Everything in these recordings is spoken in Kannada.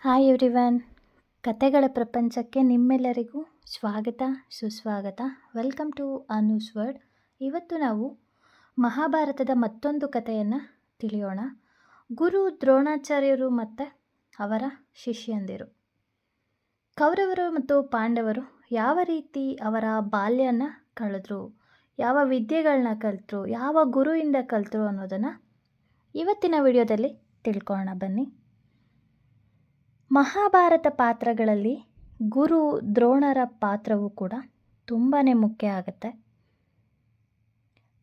ಹಾಯ್ ಎವ್ರಿವನ್ ಕತೆಗಳ ಪ್ರಪಂಚಕ್ಕೆ ನಿಮ್ಮೆಲ್ಲರಿಗೂ ಸ್ವಾಗತ, ಸುಸ್ವಾಗತ. ವೆಲ್ಕಮ್ ಟು ಅನೂಸ್ ವರ್ಡ್ ಇವತ್ತು ನಾವು ಮಹಾಭಾರತದ ಮತ್ತೊಂದು ಕಥೆಯನ್ನು ತಿಳಿಯೋಣ. ಗುರು ದ್ರೋಣಾಚಾರ್ಯರು ಮತ್ತು ಅವರ ಶಿಷ್ಯಂದಿರು. ಕೌರವರು ಮತ್ತು ಪಾಂಡವರು ಯಾವ ರೀತಿ ಅವರ ಬಾಲ್ಯನ ಕಳೆದ್ರು, ಯಾವ ವಿದ್ಯೆಗಳನ್ನ ಕಲಿತರು, ಯಾವ ಗುರುವಿಂದ ಕಲಿತರು ಅನ್ನೋದನ್ನು ಇವತ್ತಿನ ವಿಡಿಯೋದಲ್ಲಿ ತಿಳ್ಕೊಳ್ಳೋಣ ಬನ್ನಿ. ಮಹಾಭಾರತ ಪಾತ್ರಗಳಲ್ಲಿ ಗುರು ದ್ರೋಣರ ಪಾತ್ರವು ಕೂಡ ತುಂಬಾ ಮುಖ್ಯ ಆಗುತ್ತೆ.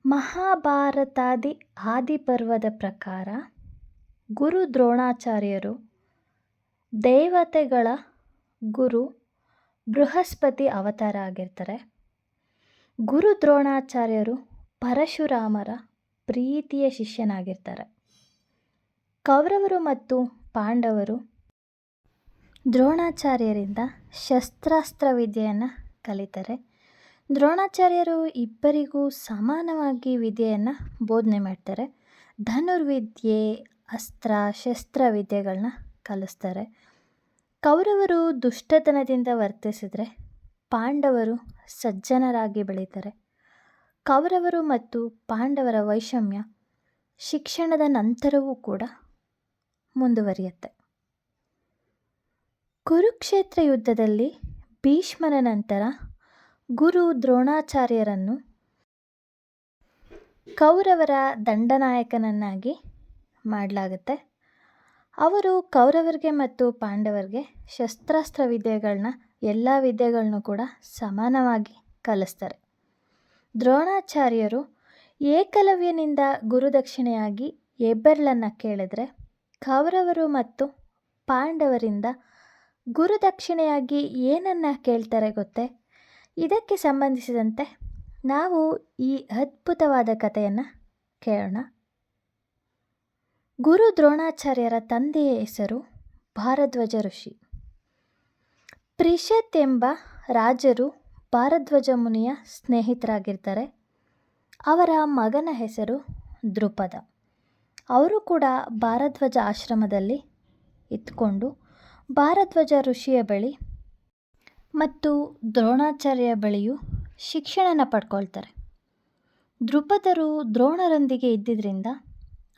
ಮಹಾಭಾರತಾದಿ ಆದಿಪರ್ವದ ಪ್ರಕಾರ ಗುರು ದ್ರೋಣಾಚಾರ್ಯರು ದೇವತೆಗಳ ಗುರು ಬೃಹಸ್ಪತಿ ಅವತಾರ ಆಗಿರ್ತಾರೆ. ಗುರು ದ್ರೋಣಾಚಾರ್ಯರು ಪರಶುರಾಮರ ಪ್ರೀತಿಯ ಶಿಷ್ಯನಾಗಿರ್ತಾರೆ. ಕೌರವರು ಮತ್ತು ಪಾಂಡವರು ದ್ರೋಣಾಚಾರ್ಯರಿಂದ ಶಸ್ತ್ರಾಸ್ತ್ರ ವಿದ್ಯೆಯನ್ನು ಕಲಿತಾರೆ. ದ್ರೋಣಾಚಾರ್ಯರು ಇಬ್ಬರಿಗೂ ಸಮಾನವಾಗಿ ವಿದ್ಯೆಯನ್ನು ಬೋಧನೆ ಮಾಡ್ತಾರೆ. ಧನುರ್ವಿದ್ಯೆ, ಅಸ್ತ್ರ ಶಸ್ತ್ರ ವಿದ್ಯೆಗಳನ್ನ ಕಲಿಸ್ತಾರೆ. ಕೌರವರು ದುಷ್ಟತನದಿಂದ ವರ್ತಿಸಿದರೆ ಪಾಂಡವರು ಸಜ್ಜನರಾಗಿ ಬೆಳೀತಾರೆ. ಕೌರವರು ಮತ್ತು ಪಾಂಡವರ ವೈಷಮ್ಯ ಶಿಕ್ಷಣದ ನಂತರವೂ ಕೂಡ ಮುಂದುವರಿಯುತ್ತೆ. ಕುರುಕ್ಷೇತ್ರ ಯುದ್ಧದಲ್ಲಿ ಭೀಷ್ಮನ ನಂತರ ಗುರು ದ್ರೋಣಾಚಾರ್ಯರನ್ನು ಕೌರವರ ದಂಡನಾಯಕನನ್ನಾಗಿ ಮಾಡಲಾಗುತ್ತೆ. ಅವರು ಕೌರವರಿಗೆ ಮತ್ತು ಪಾಂಡವರಿಗೆ ಶಸ್ತ್ರಾಸ್ತ್ರ ವಿದ್ಯೆಗಳನ್ನ ಎಲ್ಲ ವಿದ್ಯೆಗಳನ್ನೂ ಕೂಡ ಸಮಾನವಾಗಿ ಕಲಿಸ್ತಾರೆ. ದ್ರೋಣಾಚಾರ್ಯರು ಏಕಲವ್ಯನಿಂದ ಗುರುದಕ್ಷಿಣೆಯಾಗಿ ಹೆಬ್ಬೆರಳನ್ನು ಕೇಳಿದರೆ ಕೌರವರು ಮತ್ತು ಪಾಂಡವರಿಂದ ಗುರುದಕ್ಷಿಣೆಯಾಗಿ ಏನನ್ನು ಕೇಳ್ತಾರೆ ಗೊತ್ತೇ? ಇದಕ್ಕೆ ಸಂಬಂಧಿಸಿದಂತೆ ನಾವು ಈ ಅದ್ಭುತವಾದ ಕಥೆಯನ್ನು ಕೇಳೋಣ. ಗುರು ದ್ರೋಣಾಚಾರ್ಯರ ತಂದೆಯ ಹೆಸರು ಭಾರದ್ವಜ ಋಷಿ. ಪ್ರಿಷತ್ ಎಂಬ ರಾಜರು ಭಾರದ್ವಜ ಮುನಿಯ ಸ್ನೇಹಿತರಾಗಿರ್ತಾರೆ. ಅವರ ಮಗನ ಹೆಸರು ದೃಪದ ಅವರು ಕೂಡ ಭಾರದ್ವಜ ಆಶ್ರಮದಲ್ಲಿ ಇದ್ಕೊಂಡು ಭಾರದ್ವಾಜ ಋಷಿಯ ಬಳಿ ಮತ್ತು ದ್ರೋಣಾಚಾರ್ಯ ಬಳಿಯೂ ಶಿಕ್ಷಣನ ಪಡ್ಕೊಳ್ತಾರೆ. ದೃಪದರು ದ್ರೋಣರೊಂದಿಗೆ ಇದ್ದಿದ್ದರಿಂದ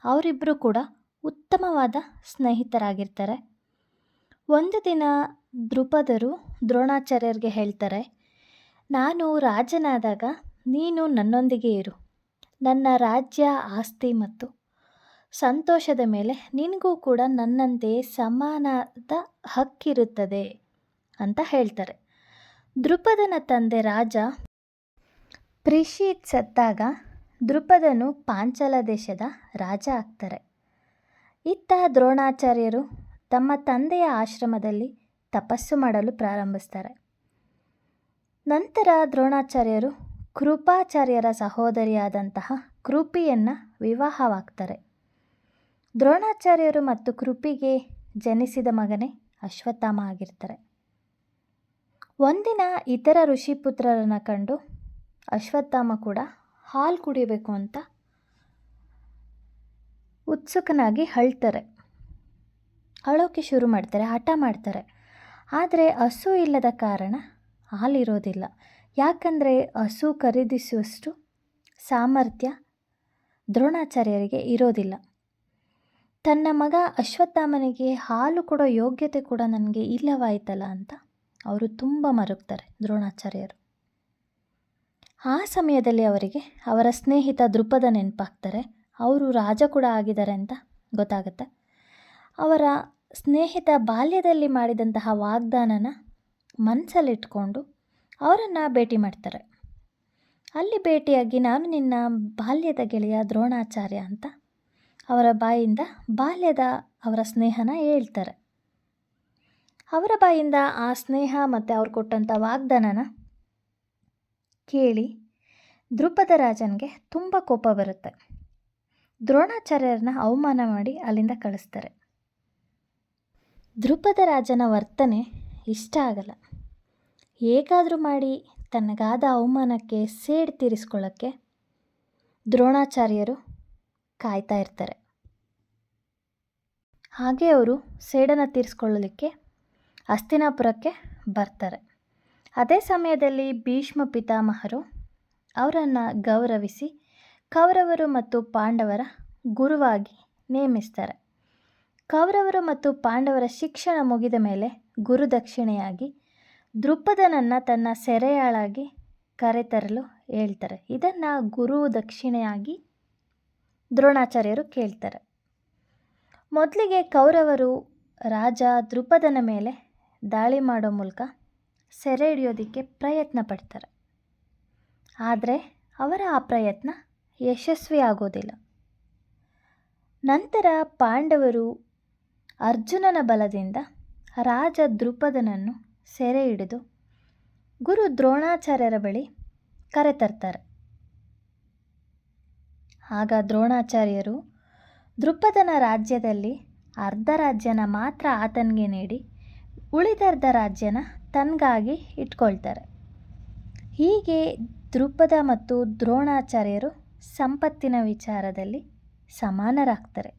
ಅವರಿಬ್ಬರು ಕೂಡ ಉತ್ತಮವಾದ ಸ್ನೇಹಿತರಾಗಿರ್ತಾರೆ. ಒಂದು ದಿನ ದೃಪದರು ದ್ರೋಣಾಚಾರ್ಯರಿಗೆ ಹೇಳ್ತಾರೆ, ನಾನು ರಾಜನಾದಾಗ ನೀನು ನನ್ನೊಂದಿಗೆ ಇರು. ನನ್ನ ರಾಜ್ಯ ಆಸ್ತಿ ಮತ್ತು ಸಂತೋಷದ ಮೇಲೆ ನಿನಗೂ ಕೂಡ ನನ್ನಂತೆ ಸಮಾನದ ಹಕ್ಕಿರುತ್ತದೆ ಅಂತ ಹೇಳ್ತಾರೆ. ದೃಪದನ ತಂದೆ ರಾಜ ಪ್ರಿಷಿತ್ ಸತ್ತಾಗ ದೃಪದನು ಪಾಂಚಲ ದೇಶದ ರಾಜ ಆಗ್ತಾರೆ. ಇತ್ತ ದ್ರೋಣಾಚಾರ್ಯರು ತಮ್ಮ ತಂದೆಯ ಆಶ್ರಮದಲ್ಲಿ ತಪಸ್ಸು ಮಾಡಲು ಪ್ರಾರಂಭಿಸ್ತಾರೆ. ನಂತರ ದ್ರೋಣಾಚಾರ್ಯರು ಕೃಪಾಚಾರ್ಯರ ಸಹೋದರಿಯಾದಂತಹ ಕೃಪಿಯನ್ನು ವಿವಾಹವಾಗ್ತಾರೆ. ದ್ರೋಣಾಚಾರ್ಯರು ಮತ್ತು ಕೃಪಿಗೆ ಜನಿಸಿದ ಮಗನೇ ಅಶ್ವತ್ಥಾಮ ಆಗಿರ್ತಾರೆ. ಒಂದಿನ ಇತರ ಋಷಿಪುತ್ರರನ್ನು ಕಂಡು ಅಶ್ವತ್ಥಾಮ ಕೂಡ ಹಾಲು ಕುಡಿಬೇಕು ಅಂತ ಉತ್ಸುಕನಾಗಿ ಅಳ್ತಾರೆ. ಅಳೋಕೆ ಶುರು ಮಾಡ್ತಾರೆ, ಹಠ ಮಾಡ್ತಾರೆ. ಆದರೆ ಹಸು ಇಲ್ಲದ ಕಾರಣ ಹಾಲಿರೋದಿಲ್ಲ ಯಾಕಂದರೆ ಹಸು ಖರೀದಿಸುವಷ್ಟು ಸಾಮರ್ಥ್ಯ ದ್ರೋಣಾಚಾರ್ಯರಿಗೆ ಇರೋದಿಲ್ಲ. ತನ್ನ ಮಗ ಅಶ್ವತ್ಥಾಮನಿಗೆ ಹಾಲು ಕೊಡೋ ಯೋಗ್ಯತೆ ಕೂಡ ನನಗೆ ಇಲ್ಲವಾಯ್ತಲ್ಲ ಅಂತ ಅವರು ತುಂಬ ಮರುಗ್ತಾರೆ ದ್ರೋಣಾಚಾರ್ಯರು. ಆ ಸಮಯದಲ್ಲಿ ಅವರಿಗೆ ಅವರ ಸ್ನೇಹಿತ ದೃಪದ ನೆನಪಾಗ್ತಾರೆ. ಅವರು ರಾಜ ಕೂಡ ಆಗಿದ್ದಾರೆ ಅಂತ ಗೊತ್ತಾಗುತ್ತೆ. ಅವರ ಸ್ನೇಹಿತ ಬಾಲ್ಯದಲ್ಲಿ ಮಾಡಿದಂತಹ ವಾಗ್ದಾನನ ಮನಸ್ಸಲ್ಲಿಟ್ಕೊಂಡು ಅವರನ್ನು ಭೇಟಿ ಮಾಡ್ತಾರೆ. ಅಲ್ಲಿ ಭೇಟಿಯಾಗಿ ನಾನು ನಿನ್ನ ಬಾಲ್ಯದ ಗೆಳೆಯ ದ್ರೋಣಾಚಾರ್ಯ ಅಂತ ಅವರ ಬಾಯಿಂದ ಬಾಲ್ಯದ ಅವರ ಸ್ನೇಹನ ಹೇಳ್ತಾರೆ. ಅವರ ಬಾಯಿಂದ ಆ ಸ್ನೇಹ ಮತ್ತು ಅವ್ರು ಕೊಟ್ಟಂಥ ವಾಗ್ದಾನನ ಕೇಳಿ ದ್ರುಪದ ರಾಜನಿಗೆ ತುಂಬ ಕೋಪ ಬರುತ್ತೆ. ದ್ರೋಣಾಚಾರ್ಯರನ್ನ ಅವಮಾನ ಮಾಡಿ ಅಲ್ಲಿಂದ ಕಳಿಸ್ತಾರೆ. ದ್ರುಪದ ರಾಜನ ವರ್ತನೆ ಇಷ್ಟ ಆಗಲ್ಲ. ಹೇಗಾದರೂ ಮಾಡಿ ತನಗಾದ ಅವಮಾನಕ್ಕೆ ಸೇಡ್ ತೀರಿಸ್ಕೊಳ್ಳೋಕ್ಕೆ ದ್ರೋಣಾಚಾರ್ಯರು ಕಾಯ್ತಾ ಇರ್ತಾರೆ. ಹಾಗೆ ಅವರು ಸೇಡನ್ನು ತೀರಿಸ್ಕೊಳ್ಳಲಿಕ್ಕೆ ಅಸ್ತಿನಾಪುರಕ್ಕೆ ಬರ್ತಾರೆ. ಅದೇ ಸಮಯದಲ್ಲಿ ಭೀಷ್ಮ ಪಿತಾಮಹರು ಅವರನ್ನು ಗೌರವಿಸಿ ಕೌರವರು ಮತ್ತು ಪಾಂಡವರ ಗುರುವಾಗಿ ನೇಮಿಸ್ತಾರೆ. ಕೌರವರು ಮತ್ತು ಪಾಂಡವರ ಶಿಕ್ಷಣ ಮುಗಿದ ಮೇಲೆ ಗುರುದಕ್ಷಿಣೆಯಾಗಿ ದೃಪದನನ್ನು ತನ್ನ ಸೆರೆಯಾಳಾಗಿ ಕರೆತರಲು ಹೇಳ್ತಾರೆ. ಇದನ್ನು ಗುರು ದಕ್ಷಿಣೆಯಾಗಿ ದ್ರೋಣಾಚಾರ್ಯರು ಕೇಳ್ತಾರೆ. ಮೊದಲಿಗೆ ಕೌರವರು ರಾಜ ದೃಪದನ ಮೇಲೆ ದಾಳಿ ಮಾಡೋ ಮೂಲಕ ಸೆರೆ ಹಿಡಿಯೋದಕ್ಕೆ ಪ್ರಯತ್ನ ಪಡ್ತಾರೆ. ಆದರೆ ಅವರ ಆ ಪ್ರಯತ್ನ ಯಶಸ್ವಿ ಆಗೋದಿಲ್ಲ. ನಂತರ ಪಾಂಡವರು ಅರ್ಜುನನ ಬಲದಿಂದ ರಾಜ ದೃಪದನನ್ನು ಸೆರೆ ಹಿಡಿದು ಗುರು ದ್ರೋಣಾಚಾರ್ಯರ ಬಳಿ ಕರೆತರ್ತಾರೆ ಆಗ ದ್ರೋಣಾಚಾರ್ಯರು ದೃಪದನ ರಾಜ್ಯದಲ್ಲಿ ಅರ್ಧ ರಾಜ್ಯನ ಮಾತ್ರ ಆತನಿಗೆ ನೀಡಿ ಉಳಿದರ್ಧ ರಾಜ್ಯನ ತನಗಾಗಿ ಇಟ್ಕೊಳ್ತಾರೆ. ಹೀಗೆ ದೃಪದ ಮತ್ತು ದ್ರೋಣಾಚಾರ್ಯರು ಸಂಪತ್ತಿನ ವಿಚಾರದಲ್ಲಿ ಸಮಾನರಾಗ್ತಾರೆ.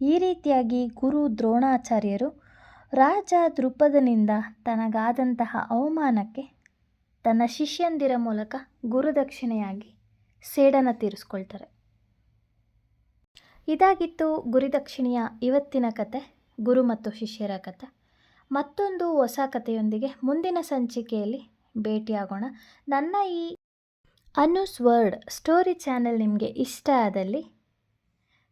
ಈ ರೀತಿಯಾಗಿ ಗುರು ದ್ರೋಣಾಚಾರ್ಯರು ರಾಜ ದೃಪದನಿಂದ ತನಗಾದಂತಹ ಅವಮಾನಕ್ಕೆ ತನ್ನ ಶಿಷ್ಯಂದಿರ ಮೂಲಕ ಗುರುದಕ್ಷಿಣೆಯಾಗಿ ಸೇಡನ ತೀರಿಸ್ಕೊಳ್ತಾರೆ. ಇದಾಗಿತ್ತು ಗುರುದಕ್ಷಿಣೆಯ ಇವತ್ತಿನ ಕತೆ, ಗುರು ಮತ್ತು ಶಿಷ್ಯರ ಕತೆ. ಮತ್ತೊಂದು ಹೊಸ ಕಥೆಯೊಂದಿಗೆ ಮುಂದಿನ ಸಂಚಿಕೆಯಲ್ಲಿ ಭೇಟಿಯಾಗೋಣ. ನನ್ನ ಈ ಅನುಸ್ ವರ್ಡ್ ಸ್ಟೋರಿ ಚಾನೆಲ್ ನಿಮಗೆ ಇಷ್ಟ ಆದಲ್ಲಿ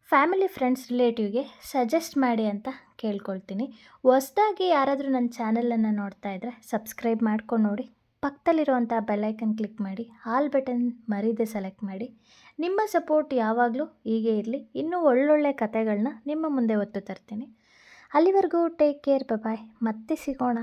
ಫ್ಯಾಮಿಲಿ ಫ್ರೆಂಡ್ಸ್, ರಿಲೇಟಿವ್ಗೆ ಸಜೆಸ್ಟ್ ಮಾಡಿ ಅಂತ ಕೇಳ್ಕೊಳ್ತೀನಿ. ಹೊಸ್ದಾಗಿ ಯಾರಾದರೂ ನನ್ನ ಚಾನಲನ್ನು ನೋಡ್ತಾ ಇದ್ದರೆ ಸಬ್ಸ್ಕ್ರೈಬ್ ಮಾಡ್ಕೊಂಡು ನೋಡಿ. ಪಕ್ಕದಲ್ಲಿರುವಂಥ ಬೆಲ್ಲೈಕನ್ ಕ್ಲಿಕ್ ಮಾಡಿ ಆಲ್ ಬಟನ್ ಮರೀದೆ ಸೆಲೆಕ್ಟ್ ಮಾಡಿ. ನಿಮ್ಮ ಸಪೋರ್ಟ್ ಯಾವಾಗಲೂ ಹೀಗೆ ಇರಲಿ. ಇನ್ನೂ ಒಳ್ಳೊಳ್ಳೆ ಕತೆಗಳನ್ನ ನಿಮ್ಮ ಮುಂದೆ ಒತ್ತು ತರ್ತೀನಿ. ಅಲ್ಲಿವರೆಗೂ ಟೇಕ್ ಕೇರ್ ಬಾಯ್ ಮತ್ತೆ ಸಿಗೋಣ.